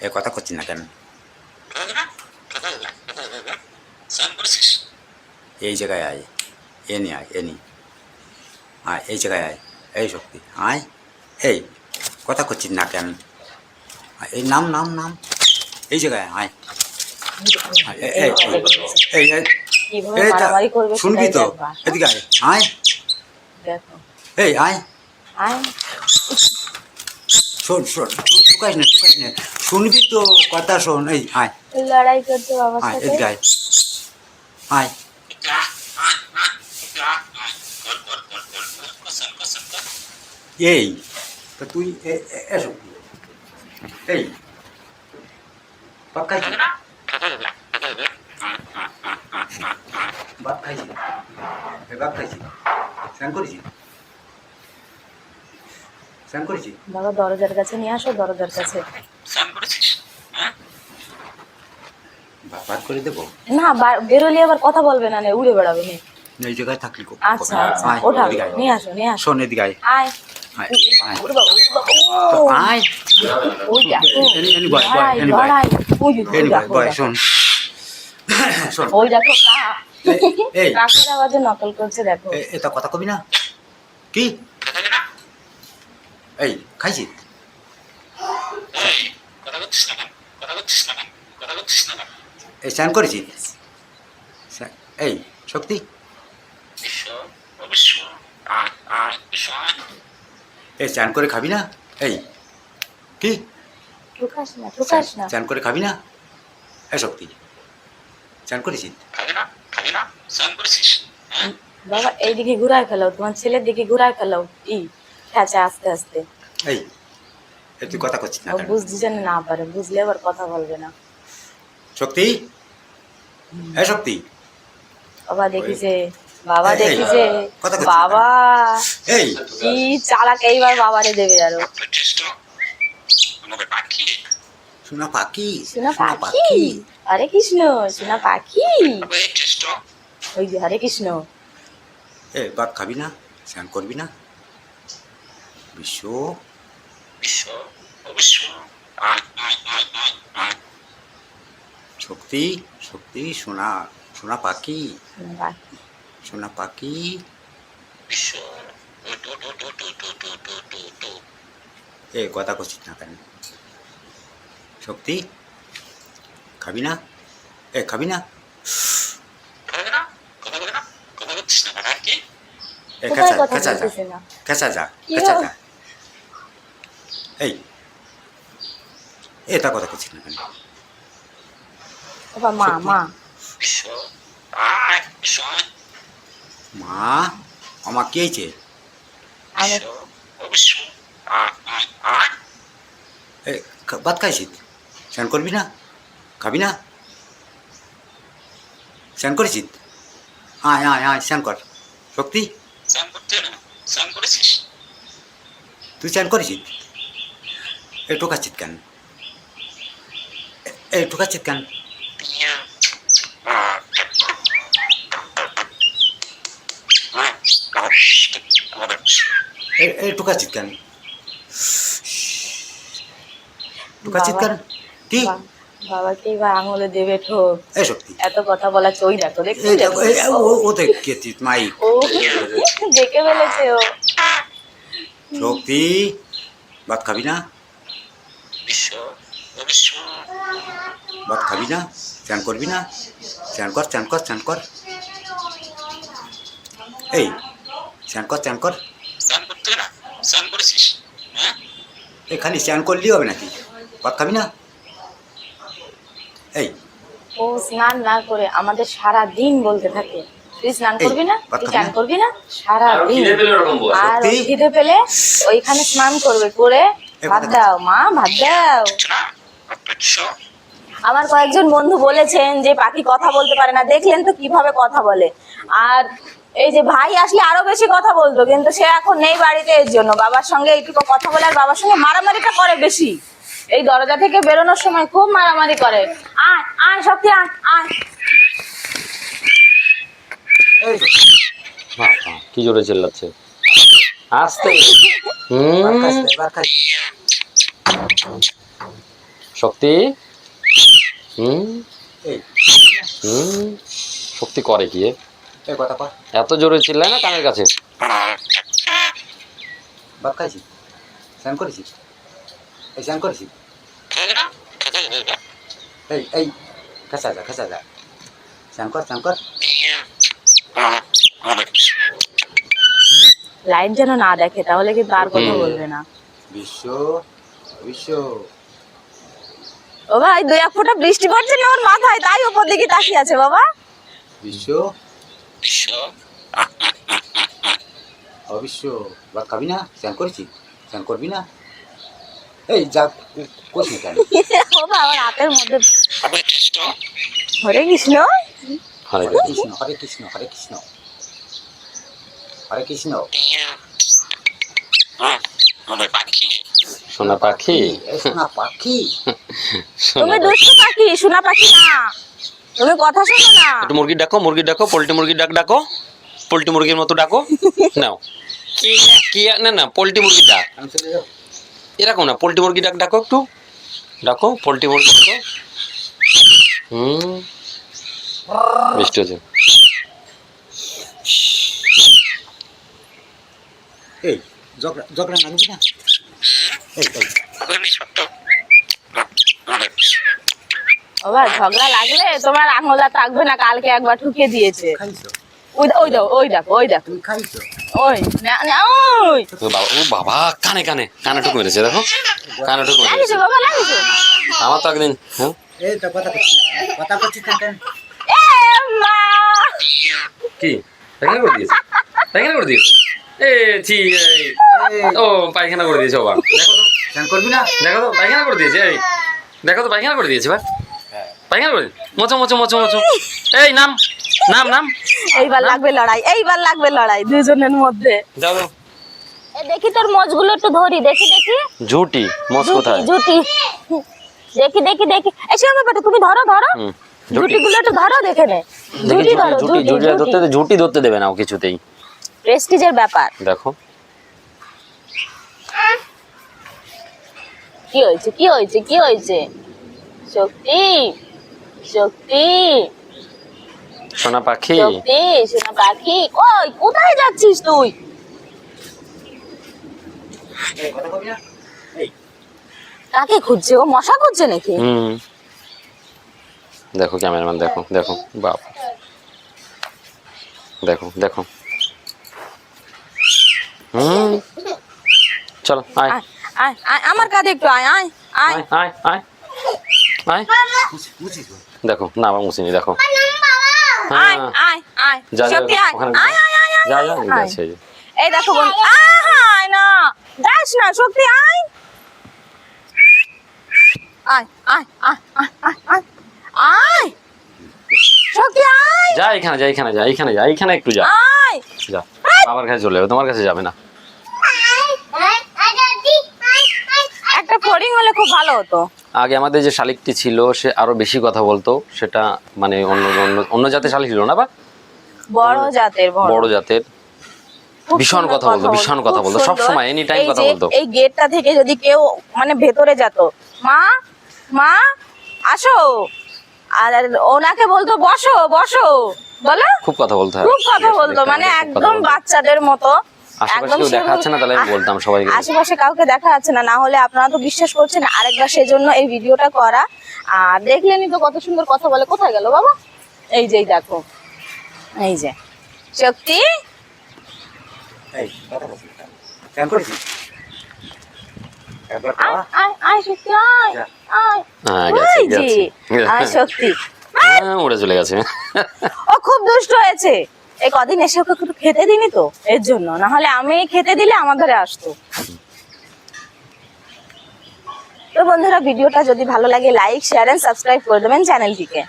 এ কথা করছি না কেন? এই জায়গায় আয়। এ নি আয় এ নি। আয় এই জায়গায় আয়। এই শক্তি আয়। এই কথা করছিস না কেন? এই নাম নাম নাম। এই জায়গায় আয় এই, এই, এই, এই, শুনবি তো? এদিকে আয় আয়। এই আয়। আয়। শোন শোন টুকাইস না টুকাইস না। শুনবি তো কথা শোন এই আয়। লড়াই করতে বাবা সাথে। এদিকে আয়। আয়। এই তো তুই এসো। এই। বাপ খাইছি বাপ খাইছি বাপ খাইছি স্নান করেছি স্নান করেছি? দরজার কাছে নিয়ে আসো দরজার কাছে। স্নান করেছিস? হ্যাঁ? বাবার করে দেবো? না বেরোলে আবার কথা বলবে না উড়ে বেড়াবে নে। এই জায়গায় থাকলি আচ্ছা আচ্ছা ওঠা নিয়ে আসো নিয়ে আসো। শোন এদিকে আয়। নকল করছে দেখো। না? কি? না কেন? এই স্নান করেছি। এই শক্তি। এই স্নান করে খাবি না? এই কি? স্নান করে খাবি না? এই শক্তি। স্নান করেছি। খাবি না? খাবি না? স্নান করেছিস? হ্যাঁ? বাবা এইদিকে ঘুরায় ফেলাও তোমার ছেলের দিকে ঘুরায় ফেলাও ই। খেঁচা আস্তে আস্তে। এই তুই কথা করছিস না বুঝতে না পারে বুঝলে আবার কথা বলবে না। শক্তি? এই শক্তি। বাবা দেখিছে বাবা দেখিছে? বাবা এই। কি চালাক এইবার বাবারে দেবে আরও। পাখি সোনা পাখি সোনা পাখি? হরে কৃষ্ণ সোনা পাখি। ওই যে হরে কৃষ্ণ। এ ভাত খাবি না স্নান করবি না? বিশ্ব শক্তি শক্তি সোনা সোনা পাখি সোনা পাখি এ কথা করছিস না কেন শক্তি খাবি না এ খাবি না এ কাঁচা কাঁচা যা কাঁচা যা কাঁচা যা এই এটা কথা করছিস না কেন? বাবা মা মা। মা আমার কি হয়েছে? ভাত খাইছিস? স্নান করবি না? খাবি না? স্নান করেছিস? আয় আয় আয় স্নান কর। শক্তি? স্নান করতে না। স্নান করেছিস? তুই স্নান করেছিস? এ টোকাচ্ছিত কেন? এই টোকাচ্ছিত কেন? টোকাচ্ছিত কেন? কি? বাবাকে এবার আঙুলে দেবে ঠোক এত কথা বলা চই দেখো ও দেখেছিস মাই। ও দেখে বলেছে ও। শক্তি ভাত খাবি না? ভাত খাবি না? স্নান করবি না? স্নান কর স্নান কর স্নান কর। এই স্নান কর স্নান কর। স্নান করতে না স্নান করেছিস? হ্যাঁ? এই খালি স্নান করলেই হবে নাকি? ভাত খাবি না? এই। ও স্নান না করে আমাদের সারা দিন বলতে থাকে। তুই স্নান করবি না? তুই চান করবি না? সারা দিন। আর খিদে পেলে ওইখানে স্নান করবে করে ভাত দাও মা ভাত দাও। আমার কয়েকজন বন্ধু বলেছেন যে পাখি কথা বলতে পারে না। দেখলেন তো কীভাবে কথা বলে। আর এই যে ভাই আসলে আরও বেশি কথা বলতো কিন্তু সে এখন নেই বাড়িতে এর জন্য। বাবার সঙ্গে এইটুকু কথা বলে আর বাবার সঙ্গে মারামারিটা করে বেশি। এই দরজা থেকে বেরোনোর সময় খুব মারামারি করে। আয় আয় শক্তি আয় আয়। কি জোরে চেল্লাচ্ছে। আসতে। হুম। শক্তি? হুম? এই। হুম? শক্তি করে কি এ? কথা কর এত জোরে চিল্লায় না কানের কাছে? ভাত খাইছি? স্নান করেছি? এই স্নান করেছি? এই এই খেসা যা খেসা যা। স্নান কর স্নান কর। লাইট যেন না দেখে তাহলে কিন্তু আর কথা বলবে না। বিশ্ব বিশ্ব। ও ভাই দুই এক ফোঁটা বৃষ্টি পড়ছে না ওর মাথায়? তাই উপর দিকে তাকিয়ে আছে বাবা। বিশ্ব। বিশ্ব অবিশ্ব ভাত খাবি না? স্নান করেছি? স্নান করবি না? এই যা কোস না কেন? ও বাবা আমার হাতের মধ্যে হরে কৃষ্ণ। হরে কৃষ্ণ। হরে কৃষ্ণ হরে কৃষ্ণ হরে কৃষ্ণ। হরে কৃষ্ণ। পাখি। সোনা পাখি? সোনা পাখি? তুমি দুষ্টু পাখি সোনা পাখি না। তুমি কথা শোনো না। একটু মুরগি ডাকো মুরগি ডাকো পোল্ট্রি মুরগির ডাক ডাকো। পোল্ট্রি মুরগির মতো ডাকো। নাও। কি কি না না পোল্ট্রি মুরগি ডাক। এরকম না পোল্ট্রি মুরগি ডাক ডাকো একটু। ডাকো পোল্ট্রি মুরগি ডাকো। হুম। বৃষ্টি হচ্ছে এই ঝগড়া ঝগড়া নামবি না এই এই হরে সত্য হরে বাবা ঝগড়া লাগলে তোমার আঙুলা থাকবে না কালকে একবার ঠুকে দিয়েছে। ওই দে- ওই দাও ওই দেখো ওই দেখো। ওই না না ওই। ও বাবা ও বাবা কানে কানে কানে টুক মেরেছে দেখো। কানে টুক মেরেছে। বাবা লাগিছে আমার তো একদিন হ্যাঁ? এই তো কথা করছিস না কেন? কথা করছিস কেন এ মা! কি? পায়খানা করে দিয়েছে? পায়খানা করে দিয়েছে? এ। এই, ও পায়খানা করে দিয়েছে বাবা। দেখো স্নান করবি না? দেখো তো পায়খানা করে দিয়েছে এই। দেখো তো পায়খানা করে দিয়েছে বা? পায়খানা করে মোচো মোচো মোচো মোচো এই নাম নাম নাম। এইবার লাগবে লড়াই এইবার লাগবে লড়াই দুজনের মধ্যে। যাও। দেখি তোর মোজগুলো একটু ধরি দেখি দেখি। ঝুটি কোথায়? জুটি দেখি দেখি দেখি। বেটা তুমি ধরো ধরো। একটু ধরো দেখে নে। ধরো ঝুটি ঝুটি ধরতে ঝুটি ধরতে দেবে না ও কিছুতেই। প্রেস্টিজের ব্যাপার। দেখো। কি হয়েছে? কি হয়েছে? কি হয়েছে? শক্তি শক্তি সোনা পাখি? শক্তি সোনা পাখি? কই কোথায় যাচ্ছিস তুই? কাকে খুঁজছে? ও মশা খুঁজছে নাকি? হুম। দেখো ক্যামেরাম্যান দেখো দেখো বাপ। দেখো দেখো। হুম। চলো আয়। আয় আমার কাঁধে একটু আয় আয় আয় আয় আয় আয় দেখো না আমার মুসিনি দেখো আয় আয় আয় আয় আয় এই দেখো না আয় আয় আয় আয় যা এখানে যা এখানে যা এখানে যা এখানে একটু যা আয় যা আমার কাছে চলে যাবে তোমার কাছে যাবে না একটা হলে খুব ভালো হতো। আগে আমাদের যে শালিকটি ছিল সে আরও বেশি কথা বলতো। সেটা মানে অন্য অন্য অন্য জাতের শালিক ছিল না বা বড় জাতের বড়। জাতের। ভীষণ কথা বলতো, ভীষণ কথা বলতো, সুন্দর। সবসময়, anytime এই কথা বলতো। এই গেটটা থেকে যদি কেউ মানে ভেতরে যেত মা মা আসো। আর ওনাকে বলতো বসো বসো। বলো? খুব কথা বলতো খুব কথা বলতো মানে একদম বাচ্চাদের মতো। আশেপাশে দেখা যাচ্ছে না তাহলে আমি বলতাম সবাইকে। আশেপাশে কাউকে দেখা যাচ্ছে না না হলে আপনারা তো বিশ্বাস করছেন আরেকবার সেজন্য এই ভিডিওটা করা। আর দেখলেনই তো কত সুন্দর কথা বলে। কোথায় গেল বাবা? এই যে দেখো। এই যে। শক্তি? এই কথা করছিস না কেন? স্নান করেছিস একবার আয় খাওয়া আয় আয় শক্তি আয় যা। আয়। গেছে ওই যে গেছে। আয় শক্তি। উড়ে চলে গেছে। ও খুব দুষ্ট হয়েছে। এই কদিন এসে ওকে একটু খেতে দিনি তো, এর জন্য। না হলে আমি খেতে দিলে আমার ধরে আসতো। তো বন্ধুরা, ভিডিওটা যদি ভালো লাগে লাইক শেয়ার এন্ড সাবস্ক্রাইব করে দেবেন চ্যানেলটিকে।